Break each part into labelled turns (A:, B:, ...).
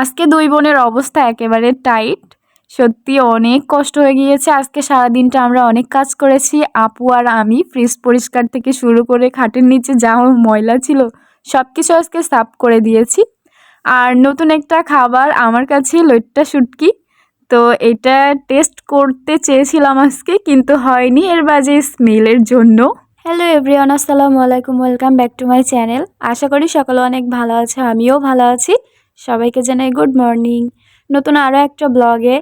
A: আজকে দুই বোনের অবস্থা একেবারে টাইট। সত্যি অনেক কষ্ট হয়ে গিয়েছে। আজকে সারাদিনটা আমরা অনেক কাজ করেছি। আপু আর আমি ফ্রিজ পরিষ্কার থেকে শুরু করে খাটের নিচে যা ময়লা ছিল সব কিছু আজকে সাফ করে দিয়েছি। আর নতুন একটা খাবার আমার কাছে লইট্টা শুটকি। তো এটা টেস্ট করতে চেয়েছিলাম আজকে, কিন্তু হয়নি এর বাজে স্মেলের জন্য। হ্যালো এভরিওয়ান আসসালামু আলাইকুম welcome back to my channel আশা করি সকলে অনেক ভালো আছে, আমিও ভালো আছি। সবাইকে জানাই গুড মর্নিং। নতুন আরও একটা ব্লগে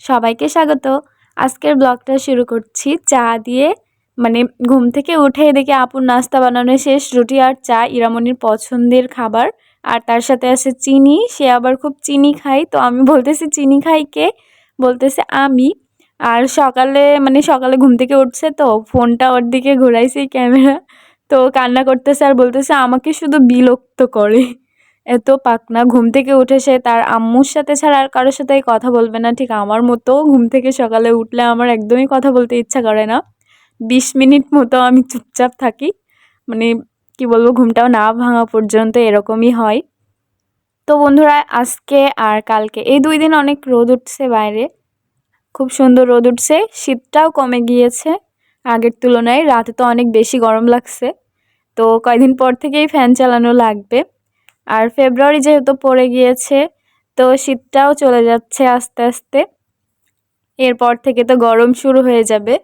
A: সবাইকে স্বাগত। আজকের ব্লগটা শুরু করছি চা দিয়ে। মানে ঘুম থেকে উঠে দেখে আপুর নাস্তা বানানো শেষ রুটি আর চা ইরামনির পছন্দের খাবার। আর তার সাথে আছে চিনি, সে আবার খুব চিনি খাই তো আমি বলতেছি, চিনি খাই কে? বলতেছে, আমি। আর সকালে মানে সকালে ঘুম থেকে উঠছে তো, ফোনটা ওর দিকে ঘোরাইছে ক্যামেরা। তো কান্না করতেছে আর বলতেছে, আমাকে শুধু বিরক্ত করে। এত পাকনা, ঘুম থেকে উঠে সে তার আম্মুর সাথে ছাড়া আর কারোর সাথেই কথা বলবে না। ঠিক আমার মতো ঘুম থেকে সকালে উঠলে আমার একদমই কথা বলতে ইচ্ছা করে না। বিশ মিনিট মতো আমি চুপচাপ থাকি। মানে কি বলব, ঘুমটাও না ভাঙা পর্যন্ত এরকমই হয়। তো বন্ধুরা, আজকে আর কালকে, এই দুই দিন অনেক রোদ উঠছে বাইরে। খুব সুন্দর রোদ উঠছে, শীতটাও কমে গিয়েছে। আগের তুলনায় রাতে তো অনেক বেশি গরম লাগছে। তো কয়দিন পর থেকেই ফ্যান চালানো লাগবে। আর ফেব্রুয়ারি যেহেতু পড়ে গিয়েছে, তো শীতটাও চলে যাচ্ছে আস্তে আস্তে। এরপর থেকে তো গরম শুরু হয়ে যাবে।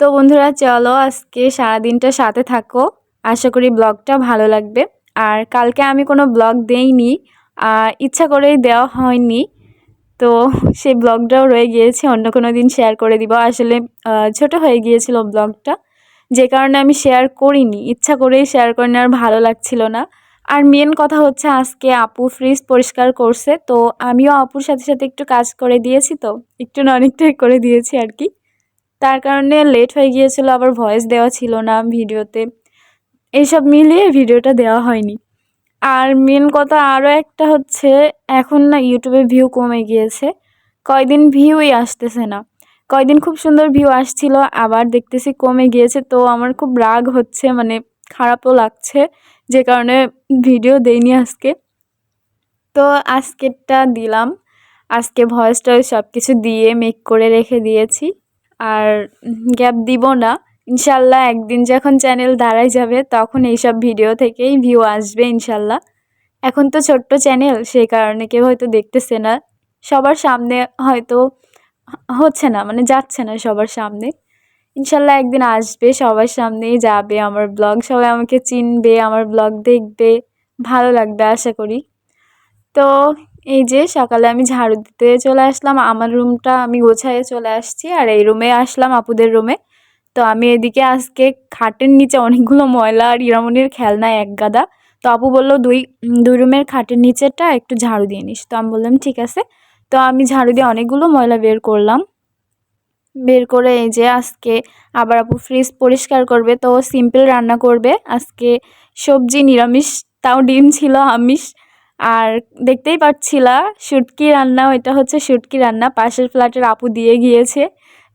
A: তো বন্ধুরা, চলো আজকে সারাদিনটা সাথে থাকো। আশা করি ব্লগটা ভালো লাগবে। আর কালকে আমি কোনো ব্লগ দেইনি ইচ্ছা করেই দেওয়া হয়নি। তো সেই ব্লগটাও রয়ে গিয়েছে, অন্য কোনো দিন শেয়ার করে দিব। আসলে ছোট হয়ে গিয়েছিল ব্লগটা। যে কারণে আমি শেয়ার করিনি। ইচ্ছা করেই শেয়ার করিনি, আর ভালো লাগছিল না। আর মেন কথা হচ্ছে আজকে আপু ফ্রিজ পরিষ্কার করছে, তো আমিও আপুর সাথে সাথে একটু কাজ করে দিয়েছি তো, একটু না অনেকটাই করে দিয়েছি আর কি। তার কারণে লেট হয়ে গিয়েছিল, আবার ভয়েস দেওয়া ছিল না ভিডিওতে। এইসব মিলিয়ে ভিডিওটা দেওয়া হয়নি। আর মেন কথা আরও একটা হচ্ছে, এখন না ইউটিউবে ভিউ কমে গিয়েছে। কয়দিন ভিউই আসতেছে না। কয়দিন খুব সুন্দর ভিউ আসছিল, আবার দেখতেছি কমে গিয়েছে, তো আমার খুব রাগ হচ্ছে মানে খারাপও লাগছে। যে কারণে ভিডিও দেইনি আজকে। তো আজকেরটা দিলাম। আজকে ভয়েস টয়েস সব কিছু দিয়ে মেক করে রেখে দিয়েছি। আর গ্যাপ দিব না। ইনশাল্লাহ একদিন যখন চ্যানেল দাঁড়ায় যাবে, তখন এইসব ভিডিও থেকেই ভিউ আসবে ইনশাল্লাহ। এখন তো ছোট্ট চ্যানেল সেই কারণে কেউ হয়তো দেখতেছে না। সবার সামনে হয়তো হচ্ছে না মানে যাচ্ছে না সবার সামনে। ইনশাল্লাহ একদিন আসবে, সবার সামনেই যাবে, আমার ব্লগ সবাই আমাকে চিনবে, আমার ব্লগ দেখবে, ভালো লাগবে আশা করি। তো এই যে সকালে আমি ঝাড়ু দিতে চলে আসলাম, আমার রুমটা আমি গোছায়ে চলে আসছি আর এই রুমে আসলাম আপুদের রুমে তো আমি এদিকে আজকে খাটের নিচে অনেকগুলো ময়লা আর ইরামনির খেলনা এক গাদা। তো আপু বলল, দুই দুই রুমের খাটের নিচেটা একটু ঝাড়ু দিয়ে নিস। তো আমি বললাম, ঠিক আছে। তো আমি ঝাড়ু দিয়ে অনেকগুলো ময়লা বের করলাম। বের করে এই যে আজকে আবার আপু ফ্রিজ পরিষ্কার করবে, তো সিম্পল রান্না করবে। আজকে সবজি নিরামিষ, তাও ডিম ছিল আমিষ। আর দেখতেই পাচ্ছিলা, শুটকি রান্না, এটা হচ্ছে শুটকি রান্না। পাশের ফ্ল্যাটের আপু দিয়ে গিয়েছে।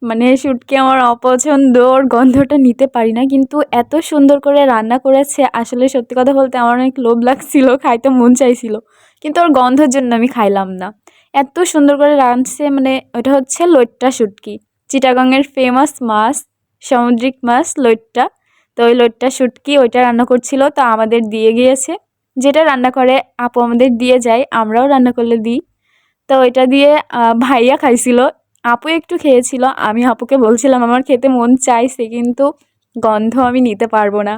A: মানে শুটকি আমার অপছন্দ, ওর গন্ধটা নিতে পারি না। কিন্তু এত সুন্দর করে রান্না করেছে, আসলে সত্যি কথা বলতে আমার অনেক লোভ লাগছিল, খাইতে মন চাইছিল। কিন্তু ওর গন্ধের জন্য আমি খাইলাম না। এত সুন্দর করে রাঁধছে মানে ওটা হচ্ছে লইট্টা শুটকি। চিটাগংয়ের ফেমাস মাছ, সামুদ্রিক মাছ, লইট্টা। তো ওই লইট্টা শুটকি ওইটা রান্না করছিল, তো আমাদের দিয়ে গিয়েছে। যেটা রান্না করে আপু আমাদের দিয়ে যায়, আমরাও রান্না করলে দিই। তো ওইটা দিয়ে ভাইয়া খাইছিল। আপু একটু খেয়েছিল, আমি আপুকে বলছিলাম, আমার খেতে মন চাইছে, কিন্তু গন্ধ আমি নিতে পারব না।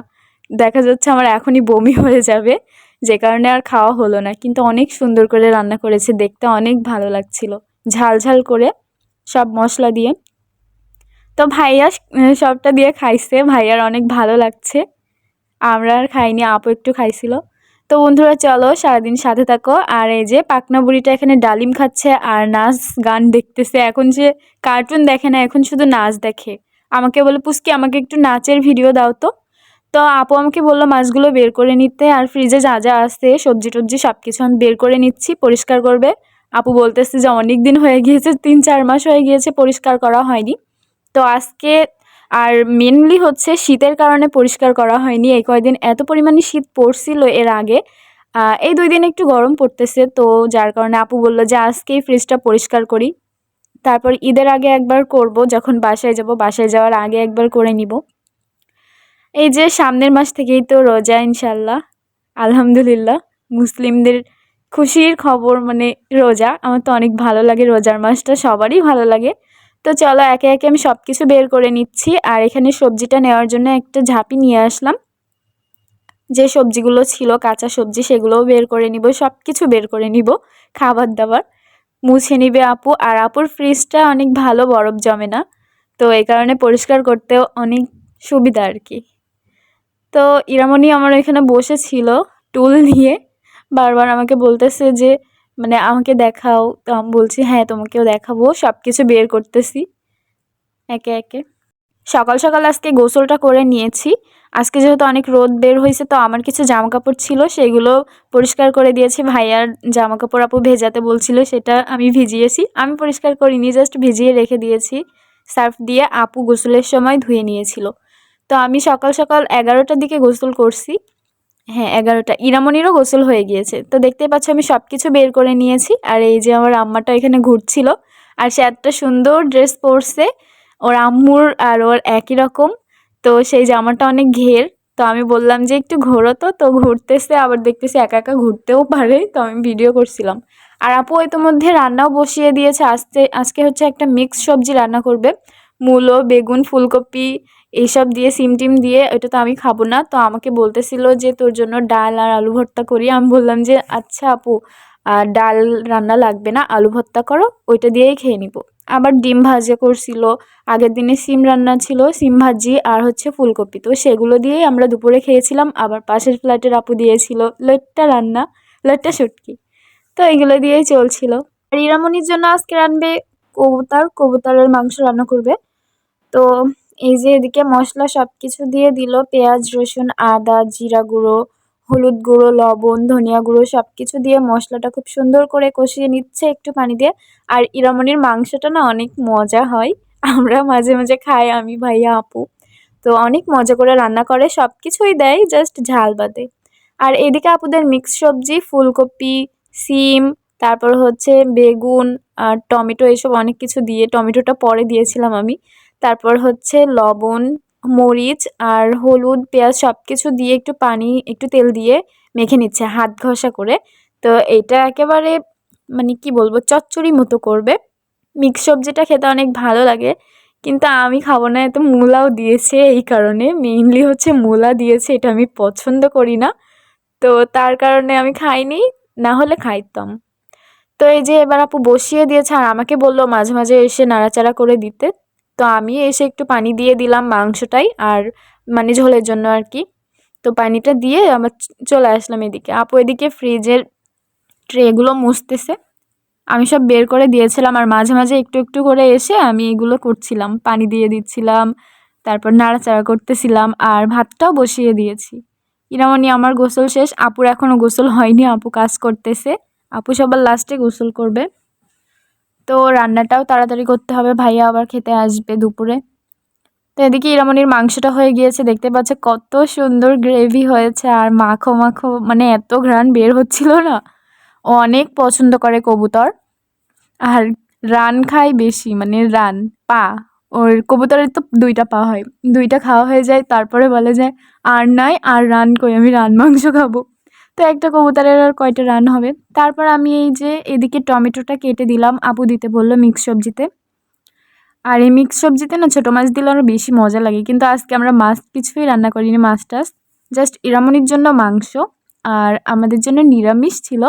A: দেখা যাচ্ছে আমার এখনই বমি হয়ে যাবে, যে কারণে আর খাওয়া হলো না। কিন্তু অনেক সুন্দর করে রান্না করেছে, দেখতে অনেক ভালো লাগছিল। ঝাল ঝাল করে সব মশলা দিয়ে। তো ভাইয়া সবটা দিয়ে খাইছে। ভাইয়ার অনেক ভালো লাগছে। আমরা আর খাইনি, আপু একটু খাইছিল। তো বন্ধুরা, চলো সারাদিন সাথে থাকো। আর এই যে পাকনা বুড়িটা এখানে ডালিম খাচ্ছে আর নাচ গান দেখতেছে। এখন যে কার্টুন দেখে না, এখন শুধু নাচ দেখে। আমাকে বলে, পুষ্কি, আমাকে একটু নাচের ভিডিও দাও তো। তো আপু আমাকে বলল, মাছগুলো বের করে নিতে। আর ফ্রিজে যা যা আছে, সবজি টবজি সব কিছু আমি বের করে নিচ্ছি, পরিষ্কার করবে। আপু বলতেছে যে অনেক দিন হয়ে গিয়েছে, তিন চার মাস হয়ে গিয়েছে, পরিষ্কার করা হয়নি। তো আজকে আর মেনলি হচ্ছে শীতের কারণে পরিষ্কার করা হয়নি। এই কয়দিন এত পরিমাণে শীত পড়ছিল এর আগে। এই দুই দিন একটু গরম পড়তেছে, তো যার কারণে আপু বলল যে আজকেই ফ্রিজটা পরিষ্কার করি। তারপর ঈদের আগে একবার করব, যখন বাসায় যাব, বাসায় যাওয়ার আগে একবার করে নিব। এই যে সামনের মাস থেকেই তো রোজা ইনশাল্লাহ আলহামদুলিল্লাহ, মুসলিমদের খুশির খবর মানে রোজা। আমার তো অনেক ভালো লাগে রোজার মাসটা, সবারই ভালো লাগে। তো চলো, একে একে আমি সব কিছু বের করে নিচ্ছি। আর এখানে সবজিটা নেওয়ার জন্য একটা ঝাঁপি নিয়ে আসলাম। যে সবজিগুলো ছিল, কাঁচা সবজি, সেগুলোও বের করে নিব সব কিছু বের করে নিব খাবার দাবার মুছে নিবে আপু। আর আপুর ফ্রিজটা অনেক ভালো, বরফ জমে না। তো এই কারণে পরিষ্কার করতেও অনেক সুবিধা আর কি। তো ইরামণি আমার এখানে বসেছিল টুল নিয়ে। বারবার আমাকে বলতেছে যে মানে আমাকে দেখাও, তো আমি বলছি হ্যাঁ তোমাকেও দেখাবো সব কিছু বের করতেছি। একে একে। সকাল সকাল আজকে গোসলটা করে নিয়েছি। আজকে যেহেতু অনেক রোদ বের হয়েছে, তো আমার কিছু জামা কাপড় ছিল, সেগুলো পরিষ্কার করে দিয়েছি। ভাইয়ার জামা কাপড় আপু ভেজাতে বলছিল, সেটা আমি ভিজিয়েছি। আমি পরিষ্কার করিনি, জাস্ট ভিজিয়ে রেখে দিয়েছি। সার্ফ দিয়ে আপু গোসলের সময় ধুয়ে নিয়েছিল। তো আমি সকাল সকাল এগারোটার দিকে গোসল করছি। হ্যাঁ এগারোটা। ইরামনিরও গোসল হয়ে গিয়েছে। তো দেখতেই পাচ্ছ আমি সব কিছু বের করে নিয়েছি। আর এই যে আমার আম্মাটা এখানে ঘুরছিল। আর সে একটা সুন্দর ড্রেস পরছে। ওর আম্মুর আর ওর একই রকম। তো সেই জামাটা অনেক ঘের। তো আমি বললাম যে, একটু ঘোরো তো। তো ঘুরতেছে, আবার দেখতেছি একা একা ঘুরতেও পারে। তো আমি ভিডিও করছিলাম। আর আপু ইতোমধ্যে রান্নাও বসিয়ে দিয়েছে। আজকে আজকে হচ্ছে একটা মিক্স সবজি রান্না করবে। মূলো, বেগুন, ফুলকপি এইসব দিয়ে, সিম টিম দিয়ে ওটা তো আমি খাব না। তো আমাকে বলতেছিল যে, তোর জন্য ডাল আর আলু ভর্তা করি। আমি বললাম যে আচ্ছা আপু ডাল রান্না লাগবে না, আলু ভর্তা করো, ওইটা দিয়েই খেয়ে নিব। আবার ডিম ভাজা করছিল, আগের দিনে সিম রান্না ছিল, সিম ভাজি আর হচ্ছে ফুলকপি। তো সেগুলো দিয়েই আমরা দুপুরে খেয়েছিলাম, আবার পাশের ফ্ল্যাটের আপু দিয়েছিল, লট্টা রান্না, লট্টা শুটকি। তো এগুলো দিয়েই চলছিল। আর ইরামনির জন্য আজকে রানবে কবুতার, কবুতারের মাংস রান্না করবে। তো এই যে এদিকে মশলা সব কিছু দিয়ে দিল। পেঁয়াজ, রসুন, আদা, জিরা গুঁড়ো, হলুদ গুঁড়ো, লবণ, ধনিয়া গুঁড়ো সব কিছু দিয়ে মশলাটা খুব সুন্দর করে কষিয়ে নিচ্ছে একটু পানি দিয়ে। আর ইরামনির মাংসটা না অনেক মজা হয়। আমরা মাঝে মাঝে খাই, আমি, ভাইয়া, আপু। তো অনেক মজা করে রান্না করে সব কিছুই দেয়, জাস্ট ঝাল বাদে। আর এদিকে আপুদের মিক্স সবজি, ফুলকপি, সিম, তারপর হচ্ছে বেগুন আর টমেটো, এসব অনেক কিছু দিয়ে, টমেটোটা পরে দিয়েছিলাম আমি। তারপর হচ্ছে লবণ, মরিচ আর হলুদ, পেঁয়াজ সব কিছু দিয়ে একটু পানি, একটু তেল দিয়ে মেখে নিচ্ছে, হাত ঘষা করে। তো এটা একেবারে মানে কি বলব, চচ্চড়ি মতো করবে। মিক্স সবজিটা খেতে অনেক ভালো লাগে, কিন্তু আমি খাব না, এত মূলাও দিয়েছে এই কারণে। মেইনলি হচ্ছে মূলা দিয়েছে, এটা আমি পছন্দ করি না। তো তার কারণে আমি খাইনি, না হলে খাইতাম। তো এই যে এবার আপু বসিয়ে দিয়েছে, আর আমাকে বলল মাঝে মাঝে এসে নাড়াচাড়া করে দিতে। তো আমি এসে একটু পানি দিয়ে দিলাম মাংসটাই আর মানে ঝোলের জন্য আর কি। তো পানিটা দিয়ে আমার চলে আসলাম এদিকে। আপু এদিকে ফ্রিজের ট্রেগুলো মুছতেছে। আমি সব বের করে দিয়েছিলাম আর মাঝে মাঝে একটু একটু করে এসে আমি এগুলো করছিলাম। পানি দিয়ে দিচ্ছিলাম, তারপর নাড়াচাড়া করতেছিলাম আর ভাতটাও বসিয়ে দিয়েছি। ইরামনি আমার গোসল শেষ। আপুর এখনও গোসল হয়নি, আপু কাজ করতেছে। আপু সবার লাস্টে গোসল করবে। তো রান্নাটাও তাড়াতাড়ি করতে হবে, ভাইয়া আবার খেতে আসবে দুপুরে। তো এদিকে ইরামনির মাংসটা হয়ে গিয়েছে, দেখতে পাচ্ছে কত সুন্দর গ্রেভি হয়েছে আর মাখো মাখো মানে এত ঘ্রাণ বের হচ্ছিল না। ও অনেক পছন্দ করে কবুতর। আর রান খায় বেশি মানে রান, পা। ওর কবুতরের তো দুইটা পা হয়, দুইটা খাওয়া হয়ে যায়, তারপরে বলে যায় আর নাই, আর রান কই, আমি রান মাংস খাব। তো একটা কবুতরের আর কয়টা রান হবে। তারপর আমি এই যে এদিকে টমেটোটা কেটে দিলাম। আপু দিতে বলল মিক্স সবজিতে। আর এই মিক্স সবজিতে না ছোটো মাছ দিলে আরও বেশি মজা লাগে। কিন্তু আজকে আমরা মাছ কিছুই রান্না করিনি মাছ টাছ। জাস্ট ইরামনির জন্য মাংস আর আমাদের জন্য নিরামিষ ছিল।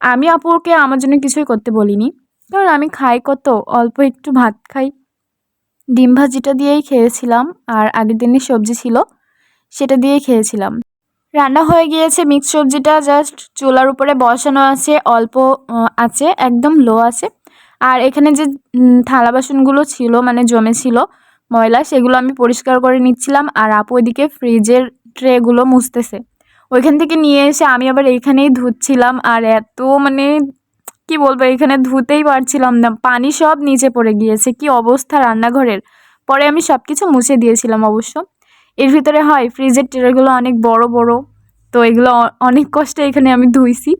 A: আমি আপুকে আমার জন্য কিছুই করতে বলিনি। কারণ আমি খাই কত? অল্প একটু ভাত খাই। ডিম ভাজিটা দিয়েই খেয়েছিলাম। আর আগের দিনের সবজি ছিল, সেটা দিয়েই খেয়েছিলাম। রান্না হয়ে গিয়েছে মিক্স সবজিটা জাস্ট চুলার উপরে বসানো আছে, অল্প আছে, একদম লো আছে। আর এখানে যে থালা বাসনগুলো ছিল মানে জমেছিল ময়লা, সেগুলো আমি পরিষ্কার করে নিচ্ছিলাম। আর আপু ওইদিকে ফ্রিজের ট্রেগুলো মুছতেছে। ওইখান থেকে নিয়ে এসে আমি আবার এইখানেই ধুচ্ছিলাম। আর এত মানে কি বলব, এখানে ধুতেই পারছিলাম না। পানি সব নিচে পড়ে গিয়েছে। কি অবস্থা রান্নাঘরের? পরে আমি সব কিছু মুছে দিয়েছিলাম অবশ্য। এর ভিতরে হয় ফ্রিজের ট্রেগুলো অনেক বড় বড়। তো এগুলো অনেক কষ্টে এখানে আমি ধুইছি।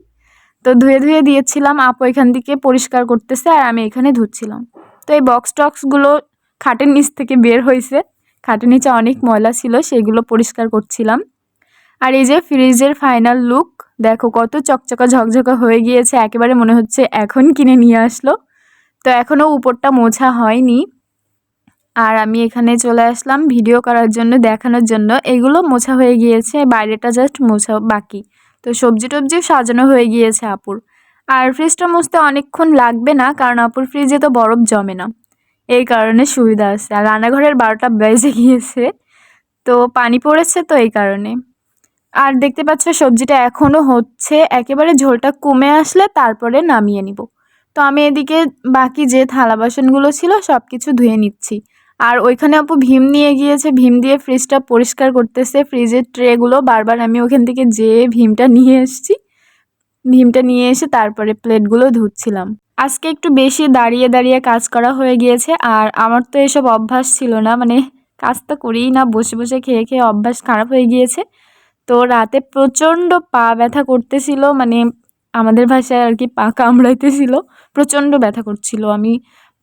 A: তো ধুয়ে ধুয়ে দিয়েছিলাম, আপু এখান থেকে পরিষ্কার করতেছে আর আমি এখানে ধুচ্ছিলাম। তো এই বক্স টক্সগুলো খাটের নিচ থেকে বের হয়েছে। খাটের নিচে অনেক ময়লা ছিল, সেগুলো পরিষ্কার করছিলাম। আর এই যে ফ্রিজের ফাইনাল লুক দেখো কত চকচকা ঝকঝকা হয়ে গিয়েছে, একেবারে মনে হচ্ছে এখন কিনে নিয়ে আসলো। তো এখনও উপরটা মোছা হয়নি। আর আমি এখানে চলে আসলাম ভিডিও করার জন্য, দেখানোর জন্য। এগুলো মোছা হয়ে গিয়েছে, বাইরেটা জাস্ট মোছা বাকি। তো সবজি টবজি সাজানো হয়ে গিয়েছে আপুর। আর ফ্রিজটা মুছতে অনেকক্ষণ লাগবে না, কারণ আপুর ফ্রিজে তো বরফ জমে না। এই কারণে সুবিধা আছে। আর রান্নাঘরের বারোটা বেজে গিয়েছে, তো পানি পড়েছে তো এই কারণে। আর দেখতে পাচ্ছ সবজিটা এখনও হচ্ছে, একেবারে ঝোলটা কমে আসলে তারপরে নামিয়ে নিব। তো আমি এদিকে বাকি যে থালা বাসনগুলো ছিল সব কিছু ধুয়ে নিচ্ছি। আর ওইখানে আপু ভীম নিয়ে গিয়েছে, ভীম দিয়ে ফ্রিজটা পরিষ্কার করতেছে। ফ্রিজের ট্রেগুলো বারবার আমি ওখান থেকে যেয়ে ভীমটা নিয়ে এসেছি। ভীমটা নিয়ে এসে তারপরে প্লেটগুলো ধুচ্ছিলাম। আজকে একটু বেশি দাঁড়িয়ে দাঁড়িয়ে কাজ করা হয়ে গিয়েছে, আর আমার তো এসব অভ্যাস ছিল না। মানে কাজ তো করিই না, বসে বসে খেয়ে খেয়ে অভ্যাস খারাপ হয়ে গিয়েছে। তো রাতে প্রচণ্ড পা ব্যথা করতেছিল মানে আমাদের ভাষায় আর কি পা কামড়াইতেছিল, প্রচণ্ড ব্যথা করছিল। আমি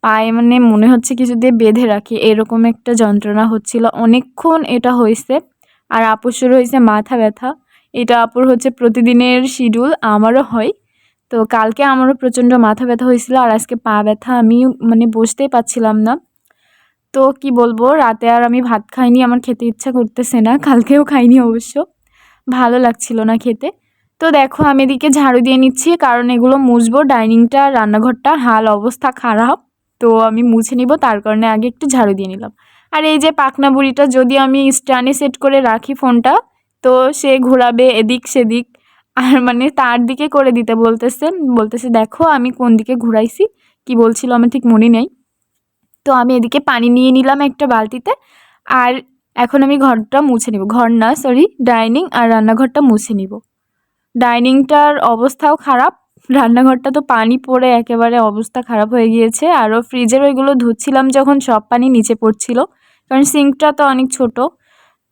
A: পায়ে মানে মনে হচ্ছে কিছু দিয়ে বেঁধে রাখি, এরকম একটা যন্ত্রণা হচ্ছিল। অনেকক্ষণ এটা হয়েছে। আর আপুর শুরু হয়েছে মাথা ব্যথা। এটা আপুর হচ্ছে প্রতিদিনের শিডিউল আমারও হয়। তো কালকে আমারও প্রচণ্ড মাথা ব্যথা হয়েছিল আর আজকে পা ব্যথা আমি মানে বসতেই পাচ্ছিলাম না। তো কি বলব, রাতে আর আমি ভাত খাইনি, আমার খেতে ইচ্ছা করতেছে না, কালকেও খাইনি অবশ্য। ভালো লাগছিল না খেতে। তো দেখো, আমি এদিকে ঝাড়ু দিয়ে নিচ্ছি, কারণ এগুলো মুছবো, ডাইনিংটা, রান্নাঘরটা, হাল অবস্থা খারাপ। তো আমি মুছে নিব, তার কারণে আগে একটু ঝাড়ু দিয়ে নিলাম। আর এই যে পাকনা বুড়িটা, যদি আমি স্ট্যান্ডে সেট করে রাখি ফোনটা, তো সে ঘোরাবে এদিক সেদিক। আর মানে তার দিকে করে দিতে বলতেছে বলতেছে, দেখো, আমি কোন দিকে ঘুরাইছি, কি বলছিল আমার ঠিক মনে নেই। তো আমি এদিকে পানি নিয়ে নিলাম একটা বালতিতে। আর এখন আমি ঘরটা মুছে নিব। ঘর না, সরি, ডাইনিং আর রান্নাঘরটা মুছে নিব। ডাইনিংটার অবস্থাও খারাপ রান্নাঘরটা তো পানি পড়ে, একেবারে অবস্থা খারাপ হয়ে গিয়েছে। আরও ফ্রিজের ওইগুলো ধুচ্ছিলাম যখন সব পানি নিচে পড়ছিল, কারণ সিঙ্কটা তো অনেক ছোট,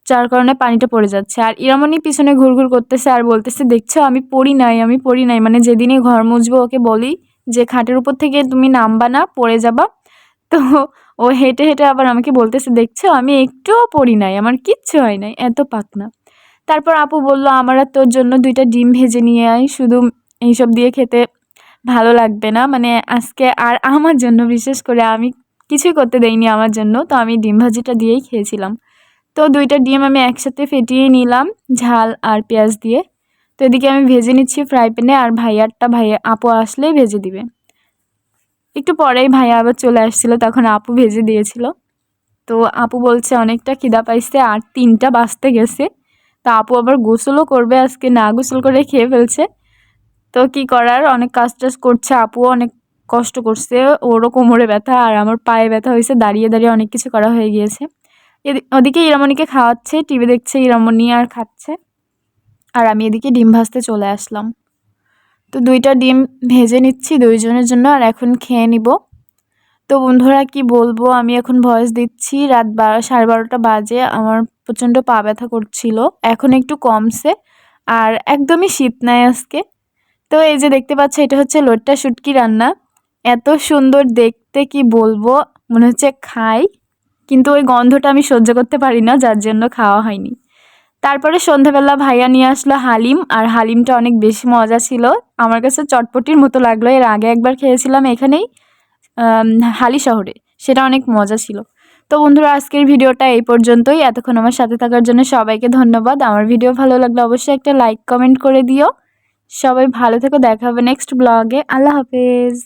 A: যার কারণে পানিটা পড়ে যাচ্ছে। আর ইরামনি পিছনে ঘুরঘুর করতেছে আর বলতেছে, দেখছ, আমি পড়ি নাই, আমি পড়ি নাই। মানে যেদিনই ঘর মুছবো, ওকে বলি যে, খাটের উপর থেকে তুমি নামবা না, পড়ে যাবা। তো ও হেঁটে হেঁটে আবার আমাকে বলতেছে, দেখছ, আমি একটুও পড়ি নাই, আমার কিচ্ছু হয় নাই, এত পাকনা। তারপর আপু বলল, আমার আর তোর জন্য দুইটা ডিম ভেজে নিয়ে আয়, শুধু এইসব দিয়ে খেতে ভালো লাগবে না। মানে আজকে আর আমার জন্য, বিশেষ করে আমি কিছুই করতে দেইনি আমার জন্য, তো আমি ডিম ভাজিটা দিয়েই খেয়েছিলাম। তো দুইটা ডিম আমি একসাথে ফেটিয়ে নিলাম, ঝাল আর পেঁয়াজ দিয়ে। তো এদিকে আমি ভেজে নিচ্ছি ফ্রাই প্যানে আর ভাইয়ারটা ভাইয়া আপু আসলেই ভেজে দিবে। একটু পরেই ভাইয়া আবার চলে আসছিল, তখন আপু ভেজে দিয়েছিল। তো আপু বলছে, অনেকটা খিদা পাইছে, আর তিনটা বাজতে গেছে। তা আপু আবার গোসলও করবে আজকে, না গোসল করে খেয়ে ফেলছে। তো কি করার? অনেক কাজ টাজ করছে, আপুও অনেক কষ্ট করছে, ওরও কোমরে ব্যথা আর আমার পায়ে ব্যথা হয়েছে, দাঁড়িয়ে দাঁড়িয়ে অনেক কিছু করা হয়ে গিয়েছে। ওদিকে ইরামণিকে খাওয়াচ্ছে, টিভি দেখছে, ইরামণি আর খাচ্ছে। আর আমি এদিকে ডিম ভাজতে চলে আসলাম। তো দুইটা ডিম ভেজে নিচ্ছি দুইজনের জন্য আর এখন খেয়ে নিব। তো বন্ধুরা কি বলব, আমি এখন ভয়েস দিচ্ছি, রাত বারো সাড়ে বারোটা বাজে, আমার প্রচণ্ড পা ব্যথা করছিল, এখন একটু কমছে। আর একদমই শীত নাই আজকে। তো এই যে দেখতে পাচ্ছ, এটা হচ্ছে লোট্টা শুটকি রান্না। এত সুন্দর দেখতে, কি বলব? মনে হচ্ছে খাই, কিন্তু ওই গন্ধটা আমি সহ্য করতে পারি না, যার জন্য খাওয়া হয়নি। তারপরে সন্ধ্যাবেলা ভাইয়া নিয়ে আসলো হালিম, আর হালিমটা অনেক বেশি মজা ছিল। আমার কাছে চটপটির মতো লাগল, এর আগে একবার খেয়েছিলাম এখানেই হালি শহরে, সেটা অনেক মজা ছিল। তো বন্ধুরা, আজকের ভিডিওটা এই পর্যন্তই। এতক্ষণ আমার সাথে থাকার জন্য সবাইকে ধন্যবাদ। আমার ভিডিও ভালো লাগলে অবশ্যই একটা লাইক, কমেন্ট করে দিও। সবাই ভালো থেকো দেখা হবে নেক্সট ব্লগে আল্লাহ হাফেজ।